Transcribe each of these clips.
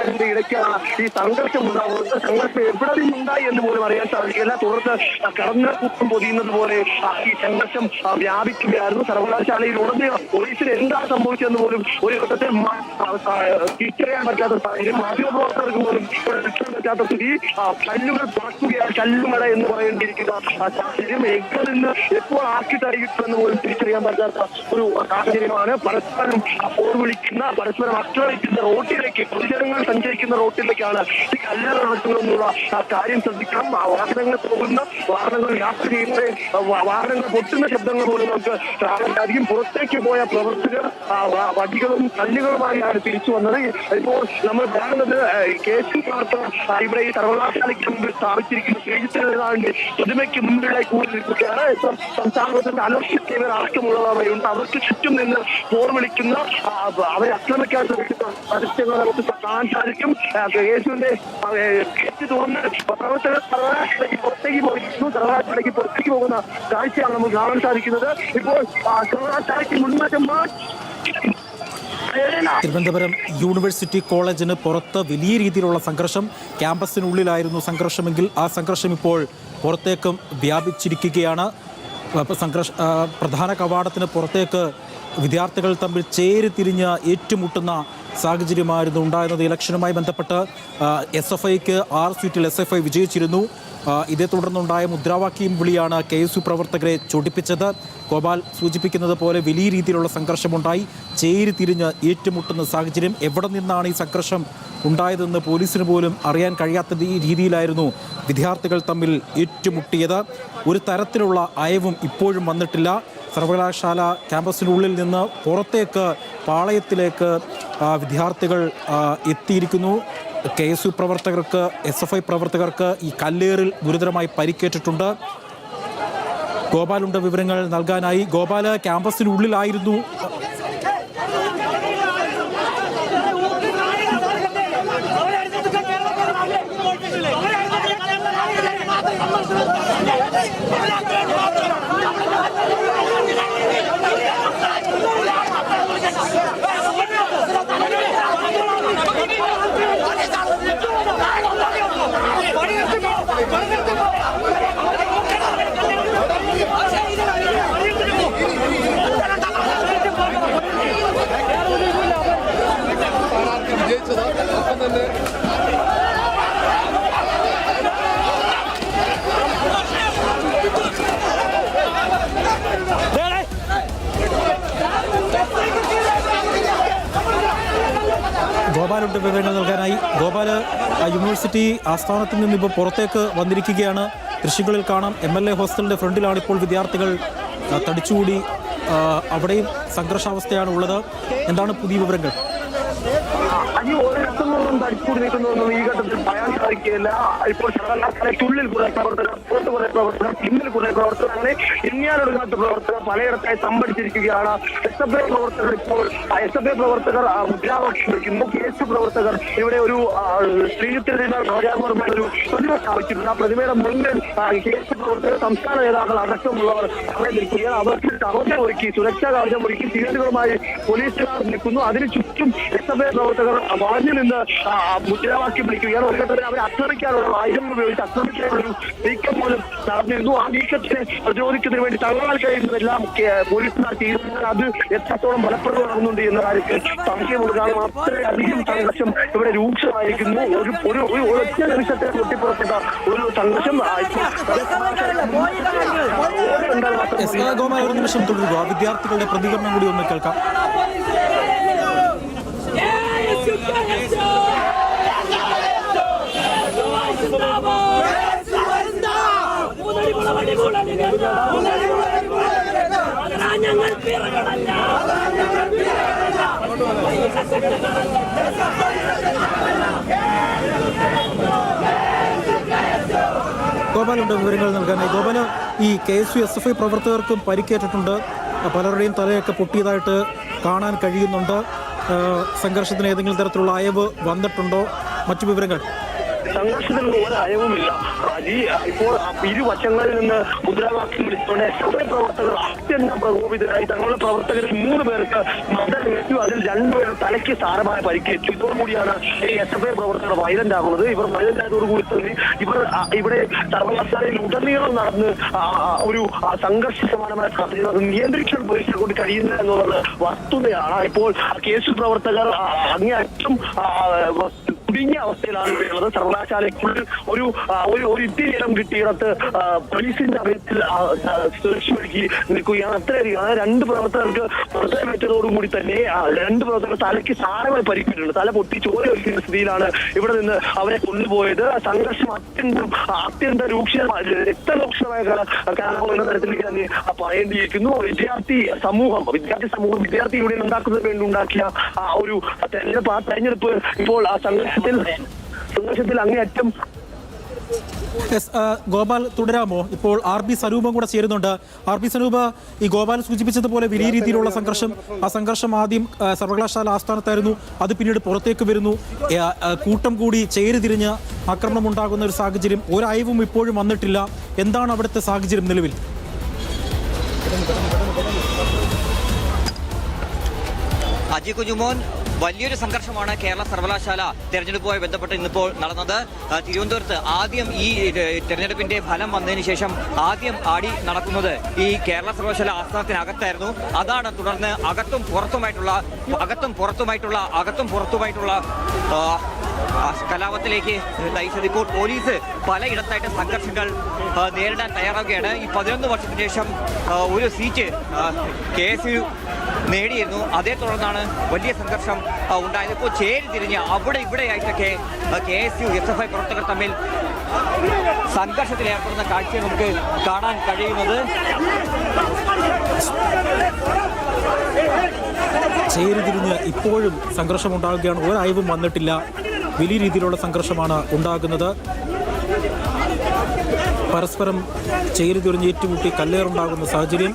പോരാട്ടത്തിന്റെ ഇടയ്ക്കാണ് ഈ സംഘർഷം ഉണ്ടാകുന്നത് സംഘർഷം എവിടെ നിന്നുണ്ടായി എന്ന് പോലും അറിയാൻ സാധിക്കില്ല. തുടർന്ന് കടന്ന കുപ്പം പൊതിയുന്നത് പോലെ ഈ സംഘർഷം വ്യാപിക്കുകയായിരുന്നു. സർവകലാശാലയിൽ ഉടനീളം പോലീസിന് എന്താണ് സംഭവിച്ചതെന്ന് പോലും ഒരു ഘട്ടത്തിൽ തിരിച്ചറിയാൻ പറ്റാത്ത സാഹചര്യം. മാധ്യമപ്രവർത്തകർക്ക് പോലും രക്ഷപ്പെടാൻ പറ്റാത്ത സ്ഥിതി. കല്ലുകൾ തുറക്കുകയാണ് കല്ലുമട എന്ന് പറയേണ്ടിയിരിക്കുന്ന സാഹചര്യം. എവിടെ നിന്ന് എപ്പോൾ ആക്കിത്തറിയിട്ടുമെന്ന് പോലും തിരിച്ചറിയാൻ പറ്റാത്ത ഒരു സാഹചര്യമാണ്. പരസ്പരം പോർ വിളിക്കുന്ന പരസ്പരം ആക്രമിക്കുന്ന റോട്ടിലേക്ക് പൊതുജനങ്ങൾ സഞ്ചരിക്കുന്ന റോട്ടിലേക്കാണ് ഈ കല്ലറ നടക്കുന്നതെന്നുള്ള കാര്യം ശ്രദ്ധിക്കണം. വാഹനങ്ങൾ പോകുന്ന വാഹനങ്ങൾ യാത്ര ചെയ്യുന്ന വാഹനങ്ങൾ പൊട്ടുന്ന ശബ്ദങ്ങൾ പോലും നമുക്ക് സാധിക്കും പുറത്തേക്ക് പോയ പ്രവർത്തകർ വടികളും കല്ലുകളുമായാണ് തിരിച്ചു വന്നത്. ഇപ്പോൾ നമ്മൾ കാണുന്നത് കെ സി ആ, ഇവിടെ ഈ സർവകലാശാലയ്ക്ക് മുമ്പിൽ സ്ഥാപിച്ചിരിക്കുന്ന ശ്രീജിത്തിന്റെ പ്രതിമയ്ക്ക് മുമ്പിലായി കൂടി നിൽക്കുകയാണ് ഇപ്പം സംസ്ഥാനത്തിന്റെ അലക്ഷ്യത്തിന് അടക്കമുള്ളവരുണ്ട് അവർക്ക് ചുറ്റും നിന്ന് പോർ വിളിക്കുന്ന അവരെ ആക്രമിക്കാൻ ശ്രമിക്കുന്ന പരസ്യങ്ങൾ നമുക്ക് കാണാൻ സാധിക്കും യേശുവിന്റെ ഗേറ്റ് തുറന്ന് പ്രവർത്തകർ സർവകലാശാലയ്ക്ക് പുറത്തേക്ക് പോയിരിക്കുന്നു സർവകലാശാലയ്ക്ക് പുറത്തേക്ക് പോകുന്ന കാഴ്ചയാണ് നമുക്ക് കാണാൻ സാധിക്കുന്നത്. ഇപ്പോൾ സർവകലാശാലയ്ക്ക് മുൻമാറ്റം തിരുവനന്തപുരം യൂണിവേഴ്സിറ്റി കോളേജിന് പുറത്ത് വലിയ രീതിയിലുള്ള സംഘർഷം ക്യാമ്പസിനുള്ളിലായിരുന്നു സംഘർഷമെങ്കിൽ ആ സംഘർഷം ഇപ്പോൾ പുറത്തേക്കും വ്യാപിച്ചിരിക്കുകയാണ്. സംഘർഷ പ്രധാന കവാടത്തിന് പുറത്തേക്ക് വിദ്യാർത്ഥികൾ തമ്മിൽ ചേരി തിരിഞ്ഞ് ഏറ്റുമുട്ടുന്ന സാഹചര്യമായിരുന്നു ഉണ്ടായിരുന്നത്. ഇലക്ഷനുമായി ബന്ധപ്പെട്ട് എസ് എഫ് ഐക്ക് ആറ് സീറ്റിൽ എസ് എഫ് ഐ വിജയിച്ചിരുന്നു. ഇതേ തുടർന്നുണ്ടായ മുദ്രാവാക്യം വിളിയാണ് കെ എസ് യു പ്രവർത്തകരെ ചൊടിപ്പിച്ചത്. ഗോപാൽ സൂചിപ്പിക്കുന്നത് പോലെ വലിയ രീതിയിലുള്ള സംഘർഷമുണ്ടായി. ചേരി തിരിഞ്ഞ് ഏറ്റുമുട്ടുന്ന സാഹചര്യം എവിടെ നിന്നാണ് ഈ സംഘർഷം ഉണ്ടായതെന്ന് പോലീസിന് പോലും അറിയാൻ കഴിയാത്ത രീതിയിലായിരുന്നു വിദ്യാർത്ഥികൾ തമ്മിൽ ഏറ്റുമുട്ടിയത്. ഒരു തരത്തിലുള്ള അയവും ഇപ്പോഴും വന്നിട്ടില്ല. സർവകലാശാല ക്യാമ്പസിനുള്ളിൽ നിന്ന് പുറത്തേക്ക് പാളയത്തിലേക്ക് വിദ്യാർത്ഥികൾ എത്തിയിരിക്കുന്നു. കെ എസ് യു പ്രവർത്തകർക്ക് എസ് എഫ് ഐ പ്രവർത്തകർക്ക് ഈ കല്ലേറിൽ ഗുരുതരമായി പരിക്കേറ്റിട്ടുണ്ട്. ഗോപാലുണ്ട് വിവരങ്ങൾ നൽകാനായി. ഗോപാൽ ക്യാമ്പസിനുള്ളിലായിരുന്നു. ¡Vamos! ഗോപാലുണ്ട് വിവരങ്ങൾ നൽകാനായി ഗോപാൽ യൂണിവേഴ്സിറ്റി ആസ്ഥാനത്തിൽ നിന്ന് ഇപ്പോൾ പുറത്തേക്ക് വന്നിരിക്കുകയാണ്. ദൃശ്യങ്ങളിൽ കാണാം. എം എൽ എ ഹോസ്റ്റലിന്റെ ഫ്രണ്ടിലാണ് ഇപ്പോൾ വിദ്യാർത്ഥികൾ തടിച്ചുകൂടി അവിടെയും സംഘർഷാവസ്ഥയാണ് ഉള്ളത്. എന്താണ് പുതിയ വിവരങ്ങൾ? അനി ഒരിടത്തുനിന്നും തടിച്ചുകൂടി നിൽക്കുന്നതൊന്നും ഈ ഘട്ടത്തിൽ പറയാൻ സാധിക്കില്ല ഇപ്പോൾ സർവകലാശാലയ്ക്കുള്ളിൽ കുറെ പ്രവർത്തകർ പുറത്ത് കുറെ പ്രവർത്തകർ പിന്നിൽ കുറെ പ്രവർത്തകർ. അങ്ങനെ ഇനിയാനൊടുങ്ങാത്ത പ്രവർത്തകർ പലയിടത്തായി തമ്പടിച്ചിരിക്കുകയാണ്. എസ് എഫ് ഐ പ്രവർത്തകർ ഇപ്പോൾ എസ് എഫ് ഐ പ്രവർത്തകർ മുദ്രാവാക്യം വിളിക്കുന്നു കെ എസ് പ്രവർത്തകർ ഇവിടെ ഒരു ശ്രീയുത്തിരുന്ന രാജാകുമാർ ഒരു പ്രതിമ സ്ഥാപിച്ചിട്ടുണ്ട്. ആ പ്രതിമയുടെ മുന്നിൽ കെ എസ് പ്രവർത്തകർ സംസ്ഥാന നേതാക്കൾ അടക്കമുള്ളവർ അവിടെ നിൽക്കുകയാണ്. അവർക്ക് കവചം ഒരുക്കി സുരക്ഷാ കവചം ഒരുക്കി സീനുകളുമായി പോലീസുകാർ നിൽക്കുന്നു. അതിന് ചുറ്റും എസ് എഫ് ഐ പ്രവർത്തകർ വളഞ്ഞു നിന്ന് മുദ്രാവാക്യം വിളിക്കുകയാണ്. ഒരു ഘട്ടത്തിൽ അവരെ ആക്രമിക്കാനുള്ള ആയുധം ഉപയോഗിച്ച് ആക്രമിക്കാനുള്ള ഒരു നീക്കം പോലും നടന്നിരുന്നു. ആ നീക്കത്തിനെ പ്രതിരോധിക്കുന്നതിന് വേണ്ടി തങ്ങളാൽ കഴിയുന്നതെല്ലാം പോലീസുകാർ ചെയ്യുന്നത് അത് എത്രത്തോളം ഫലപ്രദമാകുന്നുണ്ട് എന്ന കാര്യത്തിൽ സംശയമുണ്ട് മാത്രമേ അത്രയധികം സംഘർഷം ഇവിടെ രൂക്ഷമായിരിക്കുന്നു. ഒരു ഒരു ഒരു ഒറ്റ നിമിഷത്തെ പൊട്ടിപ്പുറപ്പെട്ട ഒരു സംഘർഷം ഒരു നിമിഷം തുടരുക. വിദ്യാർത്ഥികളുടെ പ്രതികരണം കൂടി ഒന്ന് കേൾക്കാം. ഞങ്ങൾ ഗോപാലുണ്ട് വിവരങ്ങൾ നൽകാനായി. ഗോപാൽ ഈ K S U S F I പ്രവർത്തകർക്കും പരിക്കേറ്റിട്ടുണ്ട്. പലരുടെയും തലയൊക്കെ പൊട്ടിയതായിട്ട് കാണാൻ കഴിയുന്നുണ്ട്. സംഘർഷത്തിന് ഏതെങ്കിലും തരത്തിലുള്ള അയവ് വന്നിട്ടുണ്ടോ? മറ്റു വിവരങ്ങൾ സംഘർഷത്തിൽ ഒരു അയവുമില്ല ഈ ഇപ്പോൾ ഇരുവശങ്ങളിൽ നിന്ന് മുദ്രാവാക്യം വിളിച്ചുകൊണ്ട് എസ് എഫ് ഐ പ്രവർത്തകർ അത്യന്തം പ്രകോപിതരായി. തങ്ങളുടെ പ്രവർത്തകരിൽ മൂന്ന് പേർക്ക് മർദ്ദനമേറ്റു അതിൽ രണ്ടുപേർ തലയ്ക്ക് സാരമായ പരിക്കേറ്റു. ഇതോടുകൂടിയാണ് ഈ എസ് എഫ് ഐ പ്രവർത്തകർ വയലന്റ് ആകുന്നത്. ഇവർ വയലന്റ് ആയതോടുകൂടി തന്നെ ഇവർ ഇവിടെ സർവകലാശാലയിൽ ഉടനീളം നടന്ന് ഒരു സംഘർഷ സമാനമായ സാധ്യത അത് നിയന്ത്രിക്കാൻ പോലീസിനെ കൊണ്ട് കഴിയുന്നില്ല എന്നുള്ളത് വസ്തുതയാണ്. ഇപ്പോൾ കേസ് പ്രവർത്തകർ അങ്ങേയറ്റം കുടുങ്ങിയ അവസ്ഥയിലാണ് ഉള്ളത് സർവകലാശാലയ്ക്കുള്ളിൽ ഒരു ഒരു ഒരു ഇത്തിരിയിടം കിട്ടിയിടത്ത് പോലീസിന്റെ അഭയത്തിൽ സുരക്ഷയൊരുക്കി നിൽക്കുകയാണ്. അത്രയധികം. രണ്ട് പ്രവർത്തകർക്ക് പ്രവർത്തനമേറ്റതോടുകൂടി തന്നെ രണ്ട് പ്രവർത്തകർ തലയ്ക്ക് സാരമായി പരിക്കിട്ടുണ്ട് തല പൊട്ടി ചോര ഒരുക്കുന്ന സ്ഥിതിയിലാണ് ഇവിടെ നിന്ന് അവരെ കൊണ്ടുപോയത്. സംഘർഷം അത്യന്തം അത്യന്തം രൂക്ഷമായ രക്തരൂക്ഷമായ കാരണം എന്ന തരത്തിലേക്ക് തന്നെ പറയേണ്ടിയിരിക്കുന്നു. വിദ്യാർത്ഥി സമൂഹം വിദ്യാർത്ഥി സമൂഹം വിദ്യാർത്ഥി യൂണിയൻ ഉണ്ടാക്കുന്നതിന് വേണ്ടി ഉണ്ടാക്കിയ ഒരു തെരഞ്ഞെടുപ്പ് ആ തെരഞ്ഞെടുപ്പ് ഇപ്പോൾ ആ സംഘർഷത്തിൽ സന്തോഷത്തിൽ അങ്ങേയറ്റം എസ് ആ, ഗോപാൽ തുടരാമോ? ഇപ്പോൾ ആർ ബി സ്വരൂപം കൂടെ ചേരുന്നുണ്ട്. ആർ ബി സ്വരൂപ ഈ ഗോപാൽ സൂചിപ്പിച്ചതുപോലെ വലിയ രീതിയിലുള്ള സംഘർഷം ആ സംഘർഷം ആദ്യം സർവകലാശാല ആസ്ഥാനത്തായിരുന്നു. അത് പിന്നീട് പുറത്തേക്ക് വരുന്നു. കൂട്ടം കൂടി ചേരുതിരിഞ്ഞ് ആക്രമണം ഉണ്ടാകുന്ന ഒരു സാഹചര്യം ഒരയവും ഇപ്പോഴും വന്നിട്ടില്ല. എന്താണ് അവിടുത്തെ സാഹചര്യം നിലവിൽ? അജി കുഞ്ഞുമോൻ വലിയൊരു സംഘർഷമാണ് കേരള സർവകലാശാല തെരഞ്ഞെടുപ്പുമായി ബന്ധപ്പെട്ട് ഇന്നിപ്പോൾ നടന്നത്. തിരുവനന്തപുരത്ത് ആദ്യം ഈ തെരഞ്ഞെടുപ്പിന്റെ ഫലം വന്നതിന് ശേഷം ആദ്യം ആടി നടക്കുന്നത് ഈ കേരള സർവകലാശാല ആസ്ഥാനത്തിനകത്തായിരുന്നു. അതാണ് തുടർന്ന് അകത്തും പുറത്തുമായിട്ടുള്ള അകത്തും പുറത്തുമായിട്ടുള്ള അകത്തും പുറത്തുമായിട്ടുള്ള കലാപത്തിലേക്ക് നയിച്ചത് ഇപ്പോൾ പോലീസ് പലയിടത്തായിട്ട് സംഘർഷങ്ങൾ നേരിടാൻ തയ്യാറാവുകയാണ്. ഈ പതിനൊന്ന് വർഷത്തിന് ശേഷം ഒരു സീറ്റ് കെ എസ് യു നേടിയിരുന്നു. അതേ തുടർന്നാണ് വലിയ സംഘർഷം ഉണ്ടായത്. ഇപ്പോൾ ചേരി തിരിഞ്ഞ് അവിടെ ഇവിടെയായിട്ടൊക്കെ K S U S F I പ്രവർത്തകർ തമ്മിൽ സംഘർഷത്തിൽ ഏർപ്പെടുന്ന കാഴ്ച നമുക്ക് കാണാൻ കഴിയുന്നത്. ചേരിതിരിഞ്ഞ് ഇപ്പോഴും സംഘർഷം ഉണ്ടാകുകയാണ് ഒരയവും വന്നിട്ടില്ല. വലിയ രീതിയിലുള്ള സംഘർഷമാണ് ഉണ്ടാകുന്നത്. പരസ്പരം ചേരിതിരിഞ്ഞ് ഏറ്റുമുട്ടി കല്ലേറുണ്ടാകുന്ന സാഹചര്യം.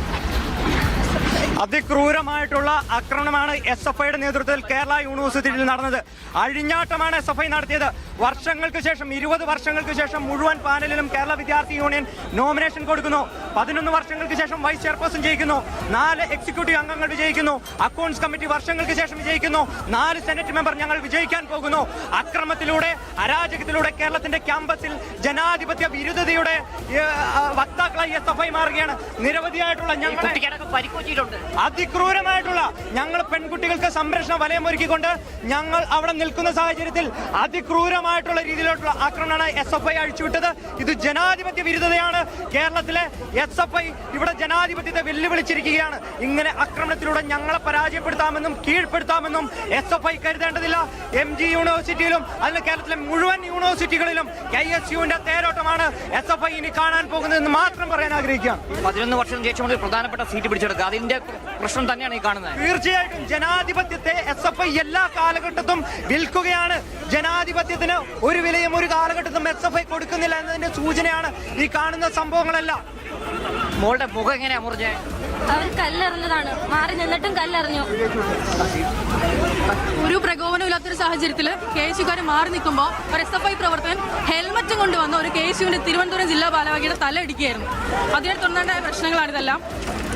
അതിക്രൂരമായിട്ടുള്ള ആക്രമണമാണ് എസ് എഫ് ഐയുടെ നേതൃത്വത്തിൽ കേരള യൂണിവേഴ്സിറ്റിയിൽ നടന്നത്. അഴിഞ്ഞാട്ടമാണ് എസ് എഫ് ഐ നടത്തിയത്. വർഷങ്ങൾക്ക് ശേഷം ഇരുപത് വർഷങ്ങൾക്ക് ശേഷം മുഴുവൻ പാനലിലും കേരള വിദ്യാർത്ഥി യൂണിയൻ നോമിനേഷൻ കൊടുക്കുന്നു. പതിനൊന്ന് വർഷങ്ങൾക്ക് ശേഷം വൈസ് ചെയർപേഴ്സൺ ജയിക്കുന്നു. നാല് എക്സിക്യൂട്ടീവ് അംഗങ്ങൾ വിജയിക്കുന്നു. അക്കൗണ്ട്സ് കമ്മിറ്റി വർഷങ്ങൾക്ക് ശേഷം വിജയിക്കുന്നു. നാല് സെനറ്റ് മെമ്പർ ഞങ്ങൾ വിജയിക്കാൻ പോകുന്നു. അക്രമത്തിലൂടെ അരാജകത്തിലൂടെ കേരളത്തിന്റെ ക്യാമ്പസിൽ ജനാധിപത്യ വിരുദ്ധതയുടെ വക്താക്കളായി എസ് എഫ് ഐ മാറുകയാണ്. നിരവധിയായിട്ടുള്ള ഞങ്ങളെ അതിക്രൂരമായിട്ടുള്ള ഞങ്ങൾ പെൺകുട്ടികൾക്ക് സംരക്ഷണ വലയം ഒരുക്കിക്കൊണ്ട് ഞങ്ങൾ അവിടെ നിൽക്കുന്ന സാഹചര്യത്തിൽ അതിക്രൂരമായിട്ടുള്ള രീതിയിലോട്ടുള്ള ആക്രമണമാണ് എസ് എഫ് ഐ അഴിച്ചുവിട്ടത്. ഇത് ജനാധിപത്യ വിരുദ്ധതയാണ്. കേരളത്തിലെ എസ് എഫ് ഐ ഇവിടെ ജനാധിപത്യത്തെ വെല്ലുവിളിച്ചിരിക്കുകയാണ്. ഇങ്ങനെ ആക്രമണത്തിലൂടെ ഞങ്ങളെ പരാജയപ്പെടുത്താമെന്നും കീഴ്പ്പെടുത്താമെന്നും എസ് എഫ് ഐ കരുതേണ്ടതില്ല. എം ജി യൂണിവേഴ്സിറ്റിയിലും അതിന് കേരളത്തിലെ മുഴുവൻ യൂണിവേഴ്സിറ്റികളിലും കെ എസ് യുവിന്റെ തേരോട്ടമാണ് എസ് എഫ് ഐ ഇനി കാണാൻ പോകുന്നതെന്ന് മാത്രം പറയാൻ ആഗ്രഹിക്കുകയാണ്. പതിനൊന്ന് വർഷം ശേഷം പ്രധാനപ്പെട്ട സീറ്റ് പിടിച്ചെടുക്കുക. അതിന്റെ പ്രശ്നം തന്നെയാണ് ഈ കാണുന്നത്. തീർച്ചയായിട്ടും ജനാധിപത്യത്തെ എസ് എഫ് ഐ എല്ലാ കാലഘട്ടത്തും വിൽക്കുകയാണ്. ജനാധിപത്യത്തിന് ഒരു വിലയും ഒരു കാലഘട്ടത്തും എസ് എഫ് ഐ കൊടുക്കുന്നില്ല എന്നതിന്റെ സൂചനയാണ് ഈ കാണുന്ന സംഭവങ്ങളെല്ലാം. മോളുടെ മുഖം എങ്ങനെയാ മുറിഞ്ഞേ? അവർ കല്ലെറിഞ്ഞതാണ്. മാറി നിന്നിട്ടും കല്ലെറിഞ്ഞു. ഒരു പ്രകോപനമില്ലാത്തൊരു സാഹചര്യത്തിൽ കെ എസ് യുക്കാർ മാറി നിൽക്കുമ്പോൾ ഒരു എസ് എഫ് ഐ പ്രവർത്തകൻ ഹെൽമറ്റും കൊണ്ടുവന്ന ഒരു കെ എസ് യുവിന്റെ തിരുവനന്തപുരം ജില്ലാ ഭാരവാഹിയുടെ തല ഇടിക്കുകയായിരുന്നു. അതിനെ തുടർന്നുണ്ടായ പ്രശ്നങ്ങളാണ് ഇതെല്ലാം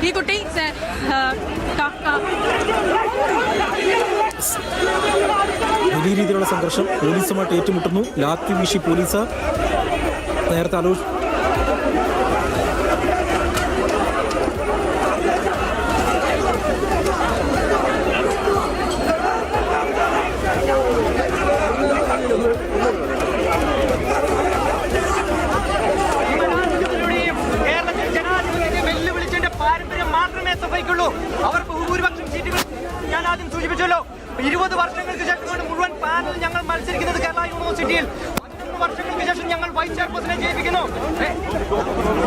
ഈ കുട്ടി വലിയ രീതിയിലുള്ള സംഘർഷം പോലീസുമായിട്ട് ഏറ്റുമുട്ടുന്നു. ലാത്തി വീശി പോലീസ് നേരത്തെ ആലോചി ജനാധിപത്യത്തിലൂടെയും കേരളത്തിൽ ജനാധിപത്യത്തെ വെല്ലുവിളിച്ചതിന്റെ പാരമ്പര്യം മാത്രമേ എസ് എഫ് ഐക്കുള്ളൂ അവർ ഭൂരിപക്ഷം സീറ്റുകൾ ഞാൻ ആദ്യം സൂചിപ്പിച്ചല്ലോ ഇരുപത് വർഷങ്ങൾക്ക് ശേഷമാണ് മുഴുവൻ പാനൽ ഞങ്ങൾ മത്സരിക്കുന്നത് കേരള യൂണിവേഴ്സിറ്റിയിൽ. വർഷങ്ങൾക്ക് ശേഷം ഞങ്ങൾ വൈസ് ചെയർപേഴ്സണെ ജയിപ്പിക്കുന്നു.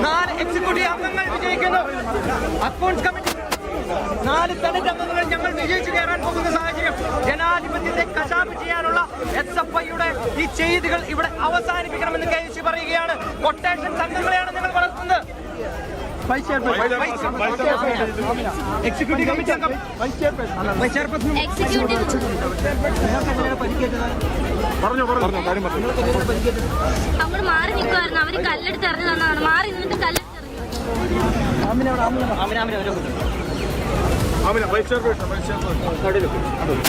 നാല് എക്സിക്യൂട്ടീവ് അംഗങ്ങൾ വിജയിക്കുന്നു. അക്കൗണ്ട്സ് കമ്മിറ്റി നാല് സെനറ്റ് അംഗങ്ങൾ ഞങ്ങൾ വിജയിച്ചു കയറാൻ പോകുന്ന സാഹചര്യം ജനാധിപത്യത്തെ കശാപ്പ് ചെയ്യാനുള്ള എസ് എഫ് ഐയുടെ ഈ ചെയ്തികൾ ഇവിടെ അവസാനിപ്പിക്കണമെന്ന് കെ പറയുകയാണ്. കൊട്ടേഷൻ സംഘങ്ങളെയാണ് നിങ്ങൾ വളർത്തുന്നത്. എക്സിക്യൂട്ടീവ് കമ്മിറ്റി അംഗം വൈസ് ചെയർപേഴ്സൺ എക്സിക്യൂട്ടീവ് അവിടെ മാറി നിൽക്കുമായിരുന്നു അവർ കല്ലെടുത്ത് എറിഞ്ഞു തന്നതാണ്. മാറി നിന്നിട്ട് കല്ലെടുത്ത് ആമിന വൈസ് ചെയർപേഴ്സൺ വൈസ് ശേഷം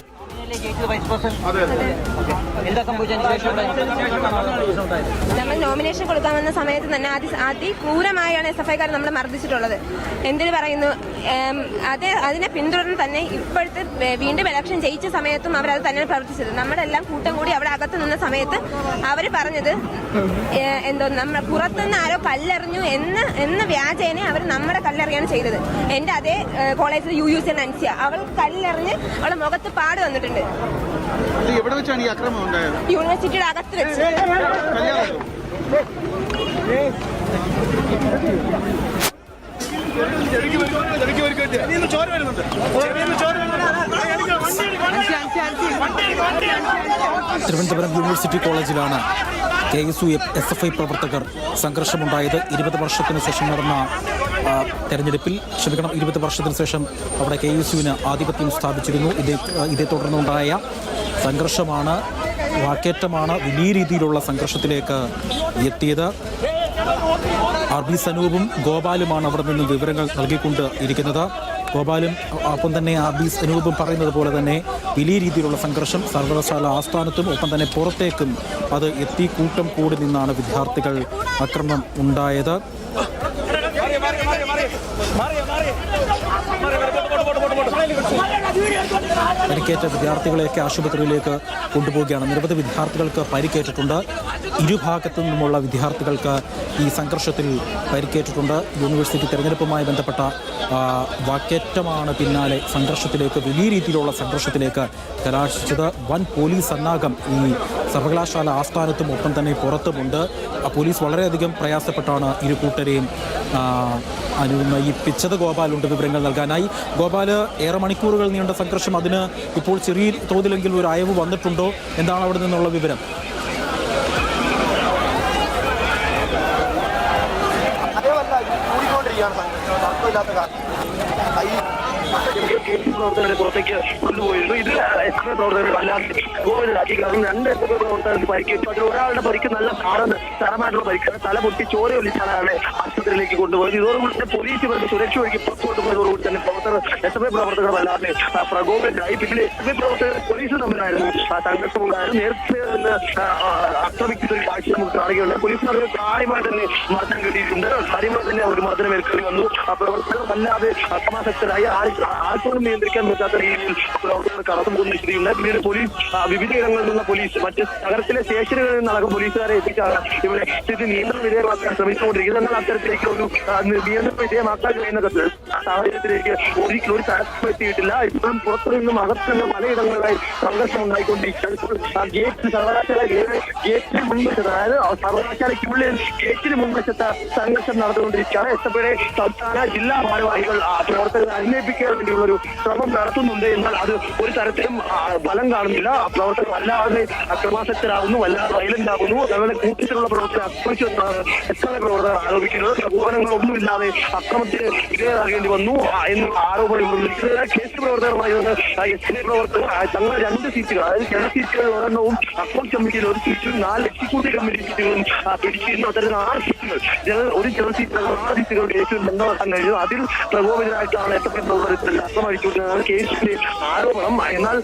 നമ്മൾ നോമിനേഷൻ കൊടുക്കാൻ വന്ന സമയത്ത് തന്നെ അതി അതിക്രൂരമായാണ് എസ് എഫ് ഐക്കാർ നമ്മളെ മർദ്ദിച്ചിട്ടുള്ളത്. എന്തിനു പറയുന്നു? അതേ അത് അതിനെ പിന്തുടർന്ന് തന്നെ ഇപ്പോഴത്തെ വീണ്ടും ഇലക്ഷൻ ജയിച്ച സമയത്തും അവർ അത് തന്നെയാണ് പ്രവർത്തിച്ചത്. നമ്മുടെ എല്ലാം കൂട്ടം കൂടി അവിടെ അകത്ത് നിന്ന സമയത്ത് അവർ പറഞ്ഞത് എന്തോ നമ്മൾ പുറത്തുനിന്ന് ആരോ കല്ലെറിഞ്ഞു എന്ന് എന്ന വ്യാജേനെ അവർ നമ്മുടെ കല്ലെറിയാണ് ചെയ്തത്. എന്റെ അതേ കോളേജിൽ യു യു സി നൻസിയ അവൾ കല്ലെറിഞ്ഞ് അവളെ മുഖത്ത് പാട് വന്നിട്ടുണ്ട്. ഇത് എവിടെ വെച്ചാണ് ഈ അക്രമം ഉണ്ടായത്? യൂണിവേഴ്സിറ്റിയുടെ അകത്ത് വെച്ച്. കല്യാണം. തിരുവനന്തപുരം യൂണിവേഴ്സിറ്റി കോളേജിലാണ് K S U S F I പ്രവർത്തകർ സംഘർഷമുണ്ടായത് ഇരുപത് വർഷത്തിന് ശേഷം നടന്ന തെരഞ്ഞെടുപ്പിൽ ക്ഷമിക്കണം ഇരുപത് വർഷത്തിന് ശേഷം അവിടെ കെ എസ് യുവിന് ആധിപത്യം സ്ഥാപിച്ചിരുന്നു. ഇതേ ഇതേ തുടർന്നുണ്ടായ സംഘർഷമാണ് വാക്കേറ്റമാണ് വലിയ രീതിയിലുള്ള സംഘർഷത്തിലേക്ക് എത്തിയത്. ആർ ബി സനൂപും ഗോപാലുമാണ് അവിടെ നിന്ന് വിവരങ്ങൾ നൽകിക്കൊണ്ട് ഇരിക്കുന്നത്. ഗോപാലും ഒപ്പം തന്നെ ആബീസ് അനൂപും പറയുന്നത് പോലെ തന്നെ വലിയ രീതിയിലുള്ള സംഘർഷം സർവകലാശാല ആസ്ഥാനത്തും ഒപ്പം തന്നെ പുറത്തേക്കും അത് എത്തി കൂട്ടം കൂടി നിന്നാണ് വിദ്യാർത്ഥികൾ അക്രമം ഉണ്ടായത്. പരിക്കേറ്റ വിദ്യാർത്ഥികളെയൊക്കെ ആശുപത്രിയിലേക്ക് കൊണ്ടുപോവുകയാണ്. നിരവധി വിദ്യാർത്ഥികൾക്ക് പരിക്കേറ്റിട്ടുണ്ട്. ഇരുഭാഗത്തു നിന്നുമുള്ള വിദ്യാർത്ഥികൾക്ക് ഈ സംഘർഷത്തിൽ പരിക്കേറ്റിട്ടുണ്ട്. യൂണിവേഴ്സിറ്റി തെരഞ്ഞെടുപ്പുമായി ബന്ധപ്പെട്ട വാക്കേറ്റമാണ് പിന്നാലെ സംഘർഷത്തിലേക്ക് വലിയ രീതിയിലുള്ള സംഘർഷത്തിലേക്ക് കലാശിച്ചത്. വൻ പോലീസ് സന്നാഹം ഈ സർവകലാശാല ആസ്ഥാനത്തും ഒപ്പം തന്നെ പുറത്തുമുണ്ട്. പോലീസ് വളരെയധികം പ്രയാസപ്പെട്ടാണ് ഇരു കൂട്ടരെയും അനുനയിപ്പിച്ചത് ഗോപാലുണ്ട് വിവരങ്ങൾ നൽകാനായി. ഗോപാൽ ഏറെ മണിക്കൂറുകൾ നീണ്ട സംഘർഷം. അതിന് ഇപ്പോൾ ചെറിയ തോതിലെങ്കിലും ഒരു അയവ് വന്നിട്ടുണ്ടോ? എന്താണ് അവിടെ നിന്നുള്ള വിവരം? പ്രവർത്തകരെ പുറത്തേക്ക് കൊണ്ടുപോയിരുന്നു. ഇത് എസ് എഫ് പ്രവർത്തകർ വല്ലാതെ ഗോവിന്ദാക്കി കാരണം രണ്ട് എസ് എഫ് പ്രവർത്തകർക്ക് പരിക്കേറ്റു അതിൽ ഒരാളുടെ പരിക്ക് നല്ല സാറന്ന് സാരമായിട്ടുള്ള പരിക്കാണ് തല പൊട്ടി ചോര ഒലിച്ചാണ് ആശുപത്രിയിലേക്ക് കൊണ്ടുപോയത്. ഇതോടുകൂടി പോലീസ് ഇവർക്ക് സുരക്ഷ ഒഴുകി പുറത്തോട്ട് പോയതോടുകൂടി തന്നെ പ്രവർത്തകർ എസ് എഫ് പ്രവർത്തകർ വല്ലാതെ ആ, പ്രകോപിതരായി. പിന്നീട് എസ് എഫ് പ്രവർത്തകർ പോലീസ് തമ്മിലായിരുന്നു. സംഘർഷമുണ്ടായിരുന്നു നേരത്തെ ആക്രമിക്കുന്ന ഒരു കാഴ്ച നമുക്ക് കാണുകയുണ്ട് പോലീസ് അവർ കാര്യമായി തന്നെ മർദ്ദം കിട്ടിയിട്ടുണ്ട്. കാര്യമായി തന്നെ അവർ മർദ്ദനം ഏൽക്കേണ്ടി വന്നു. പ്രവർത്തകർ വല്ലാതെ അസമാസക്തരായി ആര് ആർക്കൊന്നും നിയന്ത്രിക്കാൻ പറ്റാത്ത രീതിയിൽ പ്രവർത്തകർ കടന്നു പോകുന്ന സ്ഥിതിയുണ്ട്. പിന്നീട് പോലീസ് വിവിധ ഇടങ്ങളിൽ നിന്ന് പോലീസ് മറ്റ് നഗരത്തിലെ സ്റ്റേഷനുകളിൽ നിന്നടക്കം പോലീസുകാരെ എത്തിച്ചാണ് ഇവിടെ സ്ഥിതി നിയന്ത്രണ വിധേയമാക്കാൻ ശ്രമിച്ചുകൊണ്ടിരിക്കുന്നത്. എന്നാൽ അത്തരത്തിലേക്ക് ഒരു നിയന്ത്രണ വിധേയമാക്കാൻ കഴിയുന്ന സാഹചര്യത്തിലേക്ക് ഒരിക്കലും ഒരു തരത്തിൽ എത്തിയിട്ടില്ല ഇപ്പോഴും പുറത്തു നിന്നും അകത്തു നിന്നും പലയിടങ്ങളിലായി സംഘർഷം ഉണ്ടായിക്കൊണ്ടിരിക്കുകയാണ്. ഗേറ്റ് സർവകലാശാല ഗേറ്റിന് മുൻവശത്ത് അതായത് സർവകലാശാലയ്ക്കുള്ളിൽ ഗേറ്റിന് മുൻവശത്ത് സംഘർഷം നടന്നുകൊണ്ടിരിക്കുകയാണ്. എസ് എഫ് സംസ്ഥാന ജില്ലാ ഭാരവാഹികൾ പ്രവർത്തകരെ അന്വേഷിക്കാൻ വേണ്ടിയുള്ള ഒരു ശ്രമം നടത്തുന്നുണ്ട് എന്നാൽ അത് ഒരു തരത്തിലും ഫലം കാണുന്നില്ല. ആ പ്രവർത്തകർ വല്ലാതെ അക്രമാസക്തരാകുന്നു വല്ലാതെ വയലന്റ് ആകുന്നു ഞങ്ങളുടെ കൂട്ടത്തിലുള്ള പ്രവർത്തനം അക്രമിച്ചു എന്നാണ് പ്രവർത്തനം പ്രവർത്തകർ ആരോപിക്കുന്നത്. പ്രകോപനങ്ങളൊന്നുമില്ലാതെ അക്രമത്തിന് ഇരയാകേണ്ടി വന്നു. എന്ന് ആരോപണം കേസ് പ്രവർത്തകരുമായി പറയുന്നത് എസ് ഡി പ്രവർത്തകർ തങ്ങൾ രണ്ട് സീറ്റുകൾ അതായത് ചില സീറ്റുകൾ ഒരെണ്ണവും അക്കൗണ്ട് കമ്മിറ്റിയിൽ ഒരു സീറ്റും നാല് എക്സിക്യൂട്ടീവ് കമ്മിറ്റി സീറ്റുകളും പിടിച്ചിരുന്നു അത്തരത്തിൽ ആറ് സീറ്റുകൾ. ഒരു ജനറൽ സീറ്റ് ആറ് സീറ്റുകൾ കേസിൽ ബന്ധമാക്കാൻ കഴിഞ്ഞു. അതിൽ പ്രകോപിതരായിട്ടാണ് എത്ര എഫ് ഐ കേസ് കേസിലെ ആരോപണം എന്നാൽ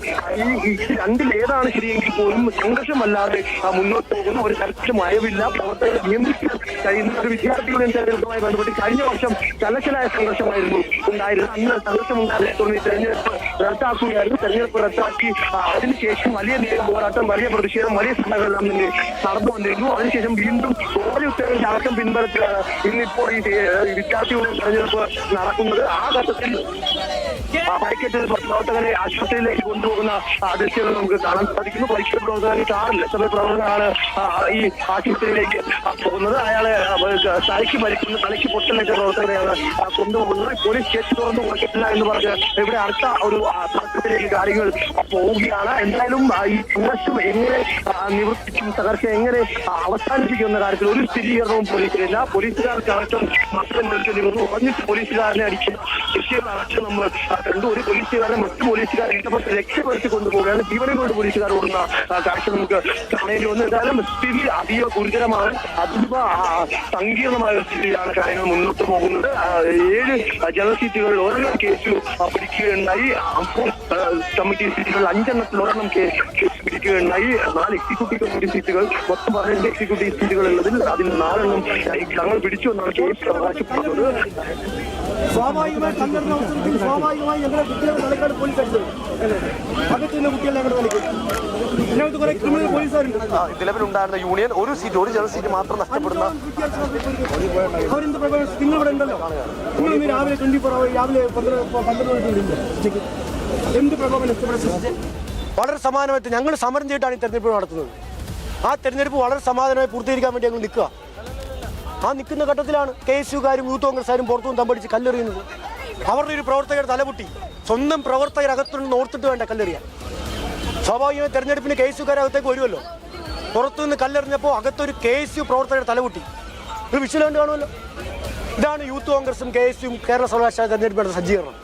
ഈ രണ്ടിൽ ഏതാണ് ശരിയെങ്കിൽ പോലും സംഘർഷമല്ലാതെ മുന്നോട്ട് പോകുന്ന ഒരു തരത്തിലും അയവില്ല. പ്രവർത്തകരെ നിയന്ത്രിക്കാൻ കഴിയുന്ന ഒരു വിദ്യാർത്ഥികളുടെ തെരഞ്ഞെടുപ്പുമായി ബന്ധപ്പെട്ട് കഴിഞ്ഞ വർഷം ചലച്ചലായ സംഘർഷമായിരുന്നു. ഉണ്ടായിരുന്നത് അന്ന് സംഘർഷം ഉണ്ടായതിനെ തുടർന്ന് തെരഞ്ഞെടുപ്പ് റദ്ദാക്കുകയായിരുന്നു. തെരഞ്ഞെടുപ്പ് റദ്ദാക്കി അതിനുശേഷം വലിയ പോരാട്ടം വലിയ പ്രതിഷേധം വലിയ സമരങ്ങളെല്ലാം തന്നെ നടന്നു വന്നിരുന്നു. അതിനുശേഷം വീണ്ടും ഓരോ ഉത്തരവിന്റെ അടക്കം പിൻബലത്തിലാണ് ഇന്നിപ്പോൾ ഈ വിദ്യാർത്ഥികളുടെ തെരഞ്ഞെടുപ്പ് നടക്കുന്നത്. ആ ഘട്ടത്തിൽ പരിക്കേറ്റ പ്രവർത്തകരെ ആശുപത്രിയിലേക്ക് കൊണ്ടുപോകുന്ന ദൃശ്യങ്ങൾ നമുക്ക് കാണാൻ സാധിക്കുന്നു. പരീക്ഷ പ്രവർത്തകരെ കാറിൽ സമയ പ്രവർത്തകരാണ് ഈ ആശുപത്രിയിലേക്ക് പോകുന്നത്. അയാളെ തലയ്ക്ക് മരിക്കുന്നു തലയ്ക്ക് പൊട്ടലേറ്റ പ്രവർത്തകരെയാണ് കൊണ്ടുപോകുന്നത്. പോലീസ് കേസ് തുറന്നു കൊടുക്കില്ല എന്ന് പറഞ്ഞ് ഇവിടെ അടുത്ത ഒരു തർക്കത്തിലേക്ക് കാര്യങ്ങൾ പോവുകയാണ്. എന്തായാലും ഈ സംഘർഷം എങ്ങനെ നിവർത്തിക്കും തകർച്ച എങ്ങനെ അവസാനിപ്പിക്കുന്ന കാര്യത്തിൽ ഒരു സ്ഥിരീകരണവും പോലീസിലില്ല. പോലീസുകാർക്ക് അടക്കം മക്കളെ നിവർന്നു പറഞ്ഞിട്ട് പോലീസുകാരനെ അടിക്കുന്ന ദൃശ്യങ്ങൾ അടക്കം നമ്മൾ കണ്ടു ഒരു പോലീസുകാരനെ മറ്റു പോലീസുകാർ ഇഷ്ടപ്പെട്ട് രക്ഷപ്പെടുത്തി കൊണ്ടുപോവുകയാണ് ജീവനെ കൊണ്ട് പോലീസുകാർ ഓടുന്ന കാഴ്ച നമുക്ക് കാണേണ്ടി വന്നു എന്തായാലും സ്ഥിതി അതീവ ഗുരുതരമാണ്. അതീവ സങ്കീർണമായ സ്ഥിതിയിലാണ് കാര്യങ്ങൾ മുന്നോട്ട് പോകുന്നത്. ഏഴ് ജനറൽ സീറ്റുകളിൽ ഓരോ കേസ് പിടിക്കുകയുണ്ടായി. കമ്മിറ്റി സീറ്റുകളിൽ അഞ്ചെണ്ണത്തിൽ ഒരെണ്ണം കേസ് പിടിക്കുകയുണ്ടായി. നാല് എക്സിക്യൂട്ടീവ് കമ്മിറ്റി സീറ്റുകൾ മൊത്തം പതിനഞ്ച് എക്സിക്യൂട്ടീവ് സീറ്റുകൾ ഉള്ളതിൽ അതിൽ നാലെണ്ണം ഞങ്ങൾ പിടിച്ചു എന്നാണ് കേസ് അവകാശപ്പെടുന്നത്. സ്വാഭാവികമായി സംഘടന അവസരത്തിൽ സ്വാഭാവികമായി ഞങ്ങളുടെ കുട്ടികളെ തലക്കാട് പോലീസ് അടിച്ചത്. അകത്തുനിന്ന് കുട്ടികളെ ഞങ്ങളുടെ തലക്ക് ഇതിനകത്ത് കുറെ ക്രിമിനൽ പോലീസുകാരുണ്ട്. നിലവിലുണ്ടായിരുന്ന യൂണിയൻ ഒരു സീറ്റ് ഒരു ജനറൽ സീറ്റ് മാത്രം നഷ്ടപ്പെടുന്ന അവരെന്ത് നിങ്ങൾ ഇവിടെ ഉണ്ടല്ലോ. നിങ്ങൾ ഇന്ന് രാവിലെ ട്വന്റി ഫോർ അവർ രാവിലെ പന്ത്രണ്ട് പന്ത്രണ്ട് എന്ത് പ്രകോപനം ഇഷ്ടപ്പെടുന്നത് വളരെ സമാനമായിട്ട് ഞങ്ങൾ സമരം ചെയ്തിട്ടാണ് ഈ തെരഞ്ഞെടുപ്പ് നടത്തുന്നത്. ആ തെരഞ്ഞെടുപ്പ് വളരെ സമാധാനമായി പൂർത്തീകരിക്കാൻ വേണ്ടി ഞങ്ങൾ നിൽക്കുക. ആ നിൽക്കുന്ന ഘട്ടത്തിലാണ് കെ എസ് യുകാരും യൂത്ത് കോൺഗ്രസ്സുകാരും പുറത്തുനിന്ന് തമ്പടിച്ച് കല്ലെറിയുന്നത്. അവരുടെ ഒരു പ്രവർത്തകർ തലപൊട്ടി. സ്വന്തം പ്രവർത്തകർ അകത്തുനിന്ന് ഓർത്തിട്ട് വേണ്ട കല്ലെറിയാൻ. സ്വാഭാവികമായി തെരഞ്ഞെടുപ്പിന് കെ എസ് യുക്കാരകത്തേക്ക് വരുമല്ലോ. പുറത്തുനിന്ന് കല്ലെറിഞ്ഞപ്പോൾ അകത്തൊരു കെ എസ് യു പ്രവർത്തകർ തലപൊട്ടി. ഒരു വിഷയം കണ്ട് കാണുമല്ലോ. ഇതാണ് യൂത്ത് കോൺഗ്രസും കെ എസ് യും കേരള സർവകലാശാല തെരഞ്ഞെടുപ്പിന്റെ സജ്ജീകരണം.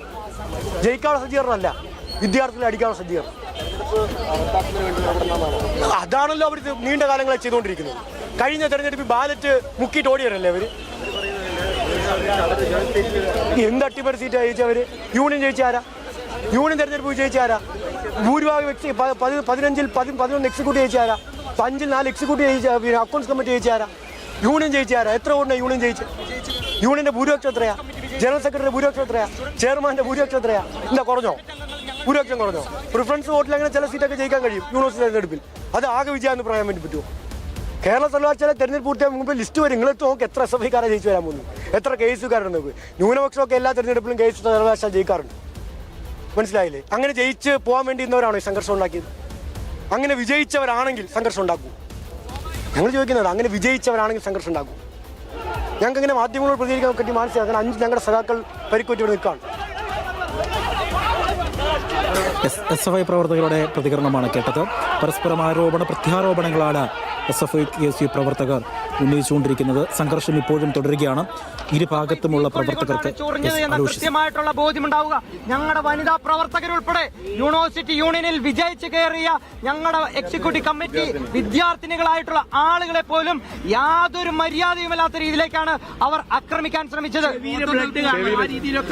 ജയിക്കാനുള്ള സജ്ജീകരണമല്ല വിദ്യാർത്ഥികളെ അടിക്കാനുള്ള സജ്ജീകരണം. അതാണല്ലോ അവർ നീണ്ട കാലങ്ങളെ ചെയ്തുകൊണ്ടിരിക്കുന്നത്. കഴിഞ്ഞ തെരഞ്ഞെടുപ്പിൽ ബാലറ്റ് മുക്കിയിട്ട് ഓടിയവരല്ലേ അവർ? എന്ത് അട്ടിമറി സീറ്റ് യൂണിയൻ ജയിച്ചാരാ യൂണിയൻ തെരഞ്ഞെടുപ്പ് ജയിച്ചാരാ ഭൂരിഭാഗം എക്സി പതിനഞ്ചിൽ പതി- പതിനൊന്ന് എക്സിക്യൂട്ടീവ് ജയിച്ചാരാ അഞ്ചിൽ നാല് എക്സിക്യൂട്ടീവ് ജയിച്ച പിന്നെ അക്കൗണ്ട്സ് കമ്മിറ്റി ജയിച്ചാരാ യൂണിയൻ ജയിച്ചാരാ എത്ര കൊണ്ട് യൂണിയൻ ജയിച്ചു? യൂണിയന്റെ ഭൂരിപക്ഷം എത്രയാ? ജനറൽ സെക്രട്ടറി ഭൂരിപക്ഷം എത്രയാ? ചെയർമാന്റെ ഭൂരിപക്ഷം എത്രയാ? എന്താ കുറഞ്ഞോ? ഭൂരിപക്ഷം കുറഞ്ഞോ? പ്രിഫറൻസ് വോട്ടിൽ അങ്ങനെ ചില സീറ്റൊക്കെ ജയിക്കാൻ കഴിയും. യൂണിവേഴ്സിറ്റി തെരഞ്ഞെടുപ്പിൽ അത് ആകെ വിജയം എന്ന് പറയാൻ വേണ്ടി പറ്റുമോ? കേരള സർവകലാശാല തെരഞ്ഞെടുപ്പ് പൂർത്തിയാകും മുമ്പ് ലിസ്റ്റ് വരും. നിങ്ങൾ നോക്ക് എത്ര എസ് എഫ് ജയിച്ചു വരാൻ പോകുന്നു എത്ര കെ എസ് നോക്ക്. ന്യൂനപക്ഷമൊക്കെ എല്ലാ തെരഞ്ഞെടുപ്പിലും കെ എസ് സർവകലാശാല ജയിക്കാറുണ്ട്. മനസ്സിലായില്ലേ? അങ്ങനെ ജയിച്ച് പോകാൻ വേണ്ടി ഇന്നവരാണോ ഈ സംഘർഷം ഉണ്ടാക്കിയത്? അങ്ങനെ വിജയിച്ചവരാണെങ്കിൽ സംഘർഷം ഉണ്ടാക്കൂ. ഞങ്ങൾ ചോദിക്കുന്നത് അങ്ങനെ വിജയിച്ചവരാണെങ്കിൽ സംഘർഷം ഉണ്ടാക്കൂ. ഞങ്ങൾക്ക് ഇങ്ങനെ മാധ്യമങ്ങളോട് പ്രതികരിക്കാൻ പറ്റി മനസ്സിലാക്കാൻ അഞ്ച് ഞങ്ങളുടെ സഖാക്കൾ പരിക്കൂറ്റി നിൽക്കുകയാണ്. എസ് എസ് എഫ് ഐ പ്രവർത്തകരുടെ പ്രതികരണമാണ് കേട്ടത്. പരസ്പരം ആരോപണ പ്രത്യാരോപണങ്ങളാണ് S F I K S U പ്രവർത്തകർ ഉന്നയിച്ചുകൊണ്ടിരിക്കുന്നത്. സംഘർഷം ഇപ്പോഴും തുടരുകയാണ്. ഇരുഭാഗത്തുമുള്ള പ്രവർത്തകർക്ക് കൃത്യമായിട്ടുള്ള ബോധ്യമുണ്ടാവുക. ഞങ്ങളുടെ വനിതാ പ്രവർത്തകരുൾപ്പെടെ യൂണിവേഴ്സിറ്റി യൂണിയനിൽ വിജയിച്ചു കയറിയ ഞങ്ങളുടെ എക്സിക്യൂട്ടീവ് കമ്മിറ്റി വിദ്യാർത്ഥിനികളായിട്ടുള്ള ആളുകളെ പോലും യാതൊരു മര്യാദയുമില്ലാത്ത രീതിയിലേക്കാണ് അവർ ആക്രമിക്കാൻ ശ്രമിച്ചത്.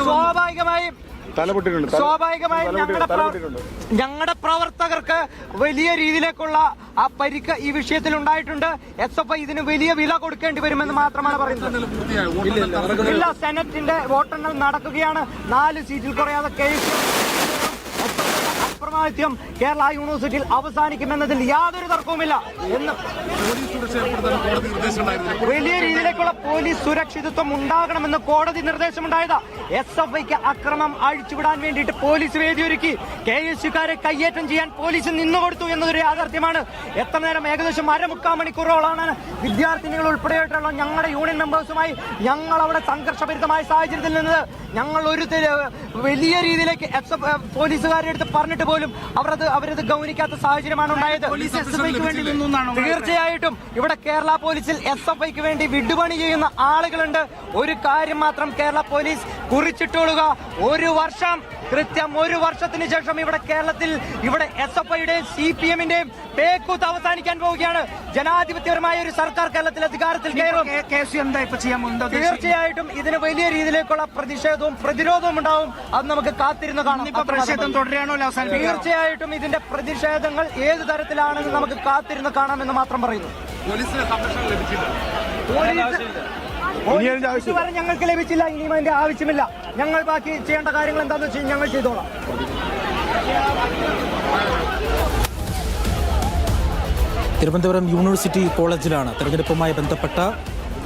സ്വാഭാവികമായും തലപൊട്ടിട്ടുണ്ട് സ്വാഭാവികമായും ഞങ്ങളുടെ ഞങ്ങളുടെ പ്രവർത്തകർക്ക് വലിയ രീതിയിലേക്കുള്ള ആ പരിക്ക് ഈ വിഷയത്തിൽ ഉണ്ടായിട്ടുണ്ട്. എസ് എഫ് ഐ ഇതിന് വലിയ വില കൊടുക്കേണ്ടി വരുമെന്ന് മാത്രമാണ് പറയുന്നത്. ഇല്ല സെനറ്റിന്റെ വോട്ടെണ്ണൽ നടക്കുകയാണ്. നാല് സീറ്റിൽ കുറയാതെ കേസ് അപ്രമാദിത്യം കേരള യൂണിവേഴ്സിറ്റിയിൽ അവസാനിക്കുമെന്നതിൽ യാതൊരു തർക്കവുമില്ല. എന്ന് വലിയ രീതിയിലേക്കുള്ള പോലീസ് സുരക്ഷിതത്വം ഉണ്ടാകണമെന്ന് കോടതി നിർദ്ദേശമുണ്ടായത്. എസ് എഫ് ഐക്ക് അക്രമം അഴിച്ചുവിടാൻ വേണ്ടിയിട്ട് പോലീസ് വേദിയൊരുക്കി കെ എസ് യുക്കാരെ കയ്യേറ്റം ചെയ്യാൻ പോലീസ് നിന്നുകൊടുത്തു എന്നതൊരു യാഥാർത്ഥ്യമാണ്. എത്ര നേരം ഏകദേശം അരമുക്കാൽ മണിക്കൂറോളാണ് വിദ്യാർത്ഥിനികൾ ഉൾപ്പെടെയായിട്ടുള്ള ഞങ്ങളുടെ യൂണിയൻ മെമ്പേഴ്സുമായി ഞങ്ങൾ അവിടെ സംഘർഷഭരിതമായ സാഹചര്യത്തിൽ നിന്നത്. ഞങ്ങൾ ഒരു വലിയ രീതിയിലേക്ക് എസ് എഫ് പോലീസുകാരുടെ അടുത്ത് പറഞ്ഞിട്ട് പോലും അവരത് അവരത് ഗൗനിക്കാത്ത സാഹചര്യമാണ് ഉണ്ടായത്. തീർച്ചയായിട്ടും ഇവിടെ കേരള പോലീസിൽ എസ് എഫ് ഐക്ക് വേണ്ടി വിടുപണി ചെയ്യുന്ന ആളുകളുണ്ട്. ഒരു കാര്യം മാത്രം കേരള പോലീസ് കുറിച്ചിട്ടുകൊള്ളുക ഒരു വർഷം കൃത്യം ഒരു വർഷത്തിന് ശേഷം ഇവിടെ കേരളത്തിൽ ഇവിടെ എസ് എഫ് ഐയുടെയും സി പി എമ്മിന്റെയും പേക്കൂത്ത് അവസാനിക്കാൻ പോവുകയാണ്. ജനാധിപത്യപരമായ ഒരു സർക്കാർ കേരളത്തിൽ അധികാരത്തിൽ കയറും. തീർച്ചയായിട്ടും ഇതിന് വലിയ രീതിയിലേക്കുള്ള പ്രതിഷേധവും പ്രതിരോധവും ഉണ്ടാവും. അത് നമുക്ക് കാത്തിരുന്ന് കാണാം. പ്രതിഷേധം തുടരാണോ തീർച്ചയായിട്ടും ഇതിന്റെ പ്രതിഷേധങ്ങൾ ഏത് തരത്തിലാണെന്ന് നമുക്ക് കാത്തിരുന്ന് കാണാമെന്ന് മാത്രം പറയുന്നു. പോലീസ് പോലീസ് ഇതുവരെ ഞങ്ങൾക്ക് ലഭിച്ചില്ല ഇനിയും അതിന്റെ ആവശ്യമില്ല. ഞങ്ങൾ ബാക്കി ചെയ്യേണ്ട കാര്യങ്ങൾ എന്താണെന്ന് വെച്ച് ഞങ്ങൾ ചെയ്തോളാം. തിരുവനന്തപുരം യൂണിവേഴ്സിറ്റി കോളേജിലാണ് തെരഞ്ഞെടുപ്പുമായി ബന്ധപ്പെട്ട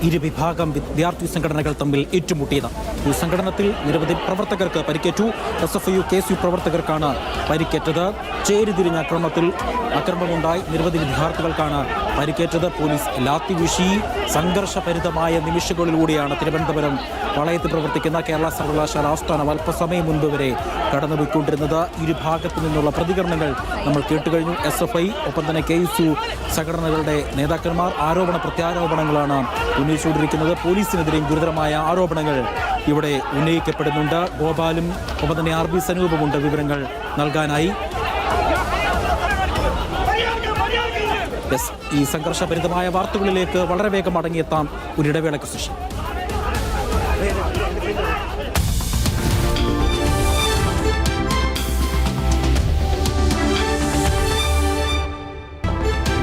ഇരുവിഭാഗം വിദ്യാർത്ഥി സംഘടനകൾ തമ്മിൽ ഏറ്റുമുട്ടിയത്. ഈ സംഘടനത്തിൽ നിരവധി പ്രവർത്തകർക്ക് പരിക്കേറ്റു. S F U K S U പ്രവർത്തകർക്കാണ് പരിക്കേറ്റത്. ചേരിതിരിഞ്ഞ അക്രമത്തിൽ അക്രമമുണ്ടായി. നിരവധി വിദ്യാർത്ഥികൾക്കാണ് പരിക്കേറ്റത്. പോലീസ് ലാത്തി വീശി. സംഘർഷഭരിതമായ നിമിഷങ്ങളിലൂടെയാണ് തിരുവനന്തപുരം വളയത്ത് പ്രവർത്തിക്കുന്ന കേരള സർവകലാശാല ആസ്ഥാനം അല്പസമയം മുൻപ് വരെ കടന്നുപോയിക്കൊണ്ടിരുന്നത്. ഇരുഭാഗത്തു നിന്നുള്ള പ്രതികരണങ്ങൾ നമ്മൾ കേട്ടുകഴിഞ്ഞു. എസ് എഫ് ഐ ഒപ്പം തന്നെ കെ എസ് യു സംഘടനകളുടെ നേതാക്കന്മാർ ആരോപണ പ്രത്യാരോപണങ്ങളാണ് ഉന്നയിച്ചുകൊണ്ടിരിക്കുന്നത് പോലീസിനെതിരെയും ഗുരുതരമായ ആരോപണങ്ങൾ ഇവിടെ ഉന്നയിക്കപ്പെടുന്നുണ്ട്. ഗോപാലും ഒപ്പം തന്നെ ആർ ബി സനൂപുമുണ്ട് വിവരങ്ങൾ നൽകാനായി. ഈ സംഘർഷഭരിതമായ വാർത്തകളിലേക്ക് വളരെ വേഗം മടങ്ങിയെത്താം ഒരു ഇടവേളയ്ക്ക് ശേഷം.